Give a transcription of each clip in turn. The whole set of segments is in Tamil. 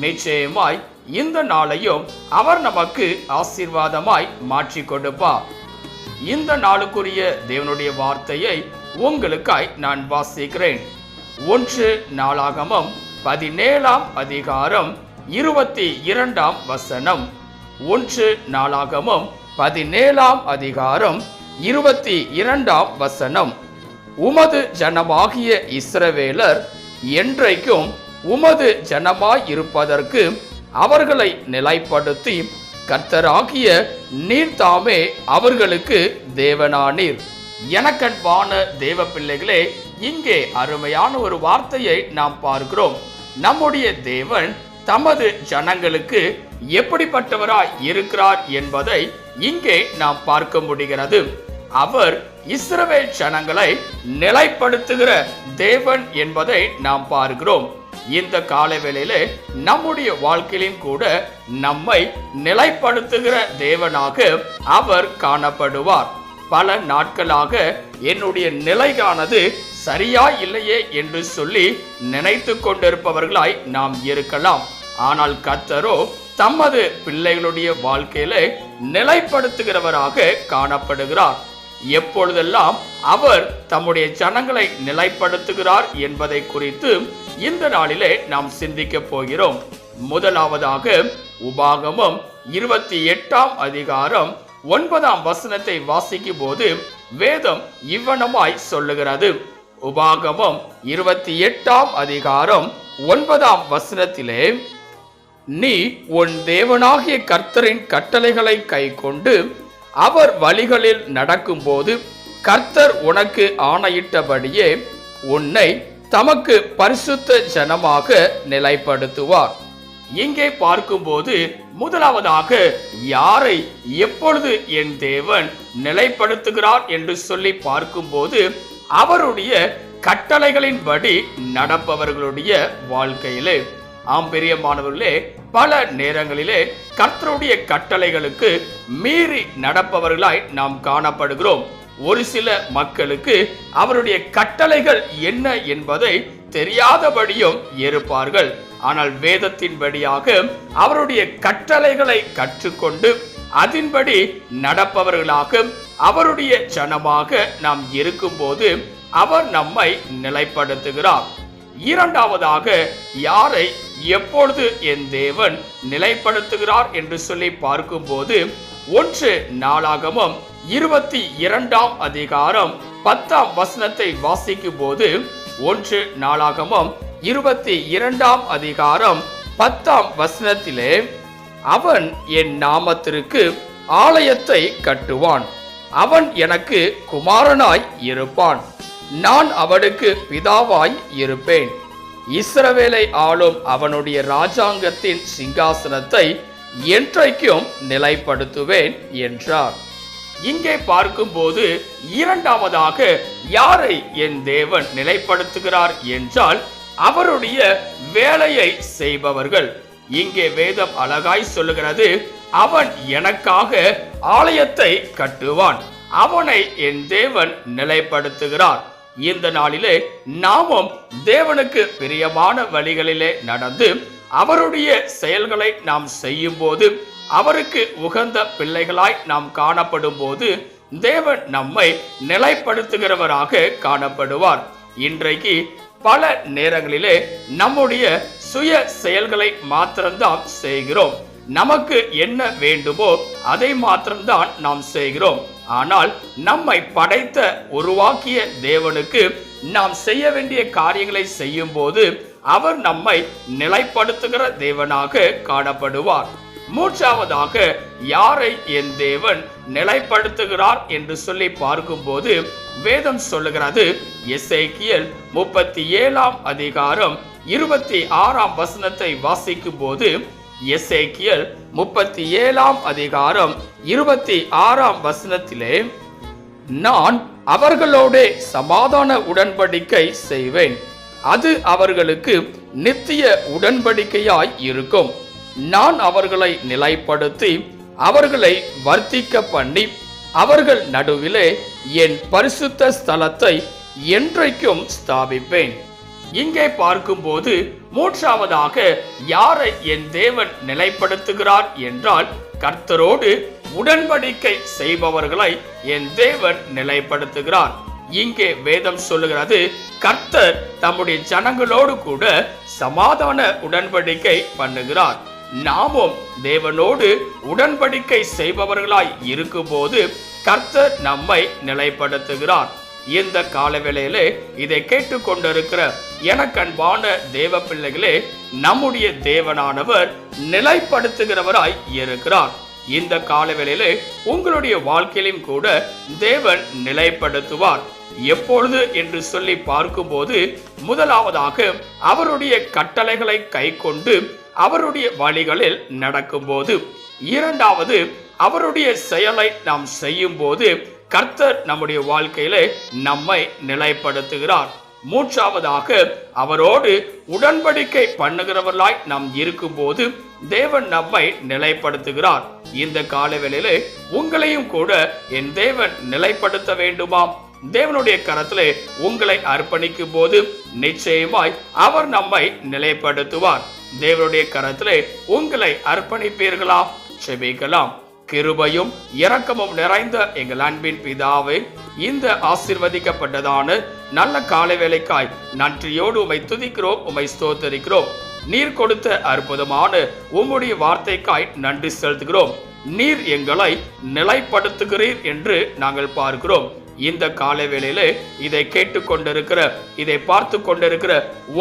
நிச்சயமாய் இந்த நாளையும் அவர் நமக்கு ஆசீர்வாதமாய் மாற்றி கொடுப்பார். இந்த நாளுக்குரிய தேவனுடைய வார்த்தையை உங்களுக்காய் நான் வாசிக்கிறேன். ஒன்று நாளாகமம் பதினேழாம் அதிகாரம் இருபத்தி இரண்டாம் வசனம். ஒன்று நாளாகமம் பதினேழாம் அதிகாரம் இருபத்தி இரண்டாம் வசனம். உமது ஜனமாகிய இஸ்ரவேலர் என்றைக்கும் உமது ஜனமாய் இருப்பதற்கு அவர்களை நிலைப்படுத்தி கர்த்தராகிய நீர் தாமே அவர்களுக்கு தேவனானீர். எனக்கன்பான தேவ பிள்ளைகளே இங்கே அருமையான ஒரு வார்த்தையை நாம் பார்க்கிறோம். நம்முடைய தேவன் தமது ஜனங்களுக்கு எப்படிப்பட்டவராய் இருக்கிறார் என்பதை இங்கே நாம் பார்க்க முடிகிறது. அவர் இஸ்ரவேல் ஜனங்களை நிலைப்படுத்துகிற தேவன் என்பதை நாம் பார்க்கிறோம். இந்த காலவேளையிலே நம்முடைய வாழ்க்கையிலும் கூட நம்மை நிலைப்படுத்துகிற தேவனாக அவர் காணப்படுவார். பல நாட்களாக என்னுடைய நிலையானது சரியா இல்லையே என்று சொல்லி நினைத்து கொண்டிருப்பவர்களாய் நாம் இருக்கலாம். ஆனால் கத்தரோ தமது பிள்ளைகளுடைய வாழ்க்கையில நிலைப்படுத்துகிறவராக காணப்படுகிறார். எப்பொழுதெல்லாம் அவர் தம்முடைய ஜனங்களை நிலைப்படுத்துகிறார் என்பதை குறித்து இந்த நாளிலே நாம் சிந்திக்க போகிறோம். முதலாவதாக உபாகமம் இருபத்தி எட்டாம் அதிகாரம் ஒன்பதாம் வசனத்தை வாசிக்கும் போது வேதம் இவ்வனமாய் சொல்லுகிறது. உபாகமம் இருபத்தி எட்டாம் அதிகாரம் ஒன்பதாம் வசனத்திலே நீ உன் தேவனாகிய கர்த்தரின் கட்டளைகளை கைக்கொண்டு அவர் வழிகளில் நடக்கும்போது கர்த்தர் உனக்கு ஆணையிட்டபடியே உன்னை தமக்கு பரிசுத்த ஜனமாக நிலைப்படுத்துவார். இங்கே பார்க்கும்போது முதலாவதாக யாரை எப்பொழுது என் தேவன் நிலைப்படுத்துகிறார் என்று சொல்லி பார்க்கும்போது அவருடைய கட்டளைகளின்படி நடப்பவர்களுடைய வாழ்க்கையிலே ஆம் பிரியமானவர்களே பல நேரங்களிலே கர்த்தருடைய கட்டளைகளுக்கு மீறி நடப்பவர்களாய் நாம் காணப்படுகிறோம். ஒரு சில மக்களுக்கு அவருடைய கட்டளைகள் என்ன என்பதை தெரியாதபடியும் இருப்பார்கள். ஆனால் வேதத்தின்படியாக அவருடைய கட்டளைகளை கற்றுக்கொண்டு அதன்படி நடப்பவர்களாக அவருடைய ஜனமாக நாம் இருக்கும்போது அவர் நம்மை நிலைப்படுத்துகிறார். இரண்டாவதாக யாரை எப்பொழுது என் தேவன் நிலைப்படுத்துகிறார் என்று சொல்லி பார்க்கும்போது ஒன்று நாளாகமும் இருபத்தி இரண்டாம் அதிகாரம் பத்தாம் வசனத்தை வாசிக்கும் போது ஒன்று நாளாகமும் இருபத்தி இரண்டாம் அதிகாரம் பத்தாம் வசனத்திலே அவன் என் நாமத்திற்கு ஆலயத்தை கட்டுவான். அவன் எனக்கு குமாரனாய் இருப்பான். நான் அவனுக்கு பிதாவாய் இருப்பேன். இஸ்ரவேலை ஆளும் அவனுடைய ராஜாங்கத்தின் சிங்காசனத்தை என்றைக்கும் நிலைப்படுத்துவேன் என்றார். இங்கே பார்க்கும்போது இரண்டாவதாக யாரை என் தேவன் நிலைப்படுத்துகிறார் என்றால் அவருடைய வேலையை செய்பவர்கள். இங்கே வேதம் அழகாய் சொல்லுகிறது அவன் எனக்காக ஆலயத்தை கட்டுவான் அவனை என் தேவன் நிலைப்படுத்துகிறார். இந்த நாளிலே நாமும் தேவனுக்கு பிரியமான வழிகளிலே நடந்து அவருடைய செயல்களை நாம் செய்யும் போது அவருக்கு உகந்த பிள்ளைகளாய் நாம் காணப்படும் போது தேவன் நம்மை நிலைப்படுத்துகிறவராக காணப்படுவார். இன்றைக்கு பல நேரங்களிலே நம்முடைய சுய செயல்களை மாத்திரம்தான் செய்கிறோம். நமக்கு என்ன வேண்டுமோ அதை மாத்திரம்தான் நாம் செய்கிறோம். ஆனால் நம்மை படைத்த உருவாக்கிய தேவனுக்கு நாம் செய்ய வேண்டிய காரியங்களை செய்யும் போது அவர் நம்மை நிலைப்படுத்துகிற தேவனாக காணப்படுவார். மூன்றாவதாக யாரை என் தேவன் நிலைப்படுத்துகிறார் என்று சொல்லி பார்க்கும்போது வேதம் சொல்லுகிறது எஸ்ஐக்கியல் முப்பத்தி ஏழாம் அதிகாரம் இருபத்தி ஆறாம் வசனத்தை வாசிக்கும் போது எசேக்கியல் முப்பத்தி ஏழாம் அதிகாரம் இருபத்தி ஆறாம் வசனத்திலே நான் அவர்களோடே சமாதான உடன்படிக்கை செய்வேன். அது அவர்களுக்கு நித்திய உடன்படிக்கையாய் இருக்கும். நான் அவர்களை நிலைப்படுத்தி அவர்களை வர்த்திக்க பண்ணி அவர்கள் நடுவிலே என் பரிசுத்த ஸ்தலத்தை என்றைக்கும் ஸ்தாபிப்பேன். இங்கே பார்க்கும்போது மூன்றாவதாக யாரை என் தேவன் நிலைப்படுத்துகிறார் என்றால் கர்த்தரோடு உடன்படிக்கை செய்பவர்களை என் தேவன் நிலைப்படுத்துகிறார். இங்கே வேதம் சொல்லுகிறது கர்த்தர் தம்முடைய ஜனங்களோடு கூட சமாதான உடன்படிக்கை பண்ணுகிறார். நாமும் தேவனோடு உடன்படிக்கை செய்பவர்களாய் இருக்கும்போது கர்த்தர் நம்மை நிலைப்படுத்துகிறார். இந்த காலவேளையிலே இதை கேட்டுக்கொண்டிருக்கிற எனக்கன்பான தேவ பிள்ளைகளே நம்முடைய தேவனானவர் நிலைப்படுத்துகிறவராய் இருக்கிறார். இந்த காலவேளையிலே உங்களுடைய வாழ்க்கையிலும் கூட தேவன் நிலைப்படுத்துவார். எப்பொழுது என்று சொல்லி பார்க்கும்போது முதலாவதாக அவருடைய கட்டளைகளை கை கொண்டு அவருடைய வழிகளில் நடக்கும்போது இரண்டாவது அவருடைய செயலை நாம் செய்யும் போது கர்த்தர் நம்முடைய வாழ்க்கையிலே நம்மை நிலைப்படுத்துகிறார். மூன்றாவதாக அவரோடு உடன்படிக்கை பண்ணுகிறவர்களாய் நாம் இருக்கும்போது தேவன் நம்மை நிலைப்படுத்துகிறார். இந்த காலவேளையிலே உங்களையும் கூட என் தேவன் நிலைப்படுத்த வேண்டுமாம். தேவனுடைய கரத்திலே உங்களை அர்ப்பணிக்கும் போது நிச்சயமாய் அவர் நம்மை நிலைப்படுத்துவார். தேவனுடைய கரத்திலே உங்களை அர்ப்பணிப்பீர்களா? செபிக்கலாம். கிருபையும் இரக்கமும் நிறைந்த எங்கள் அன்பின் பிதாவே இந்த ஆசிர்வதிக்கப்பட்டதான நல்ல காலை வேலைக்காய் நன்றியோடு உமை துதிக்கிறோம் உமை ஸ்தோத்தரிக்கிறோம். நீர் கொடுத்த அற்புதமான உம்முடைய வார்த்தைக்காய் நன்றி செலுத்துகிறோம். நீர் எங்களை நிலைப்படுத்துகிறீர் என்று நாங்கள் பார்க்கிறோம். இந்த காலை வேளையிலே இதை கேட்டு கொண்டிருக்கிற இதை பார்த்து கொண்டிருக்கிற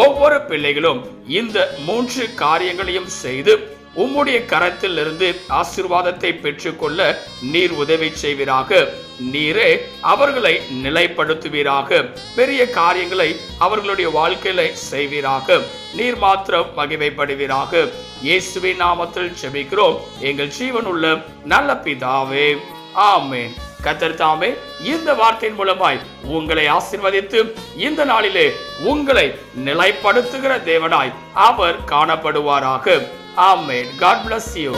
ஒவ்வொரு பிள்ளைகளும் இந்த மூன்று காரியங்களையும் செய்து உம்முடைய கரத்தில் இருந்து ஆசிர்வாதத்தை பெற்றுக்கொள்ள நீர் உதவி செய்வீராக. நீரே அவர்களை நிலைப்படுத்துவீராக. பெரிய காரியங்களை அவர்களுடைய வாழ்க்கையில செய்வீராக. நீர் மாத்திரம் மகிமைப்படுவீராக. இயேசுவின் நாமத்தில் செபிக்கிறோம் எங்கள் ஜீவன் உள்ள நல்ல பிதாவே. ஆமேன். கத்தர் தாமே இந்த வார்த்தையின் மூலமாய் உங்களை ஆசிர்வதித்து இந்த நாளிலே உங்களை நிலைப்படுத்துகிற தேவனாய் அவர் காணப்படுவாராக. Amen God bless you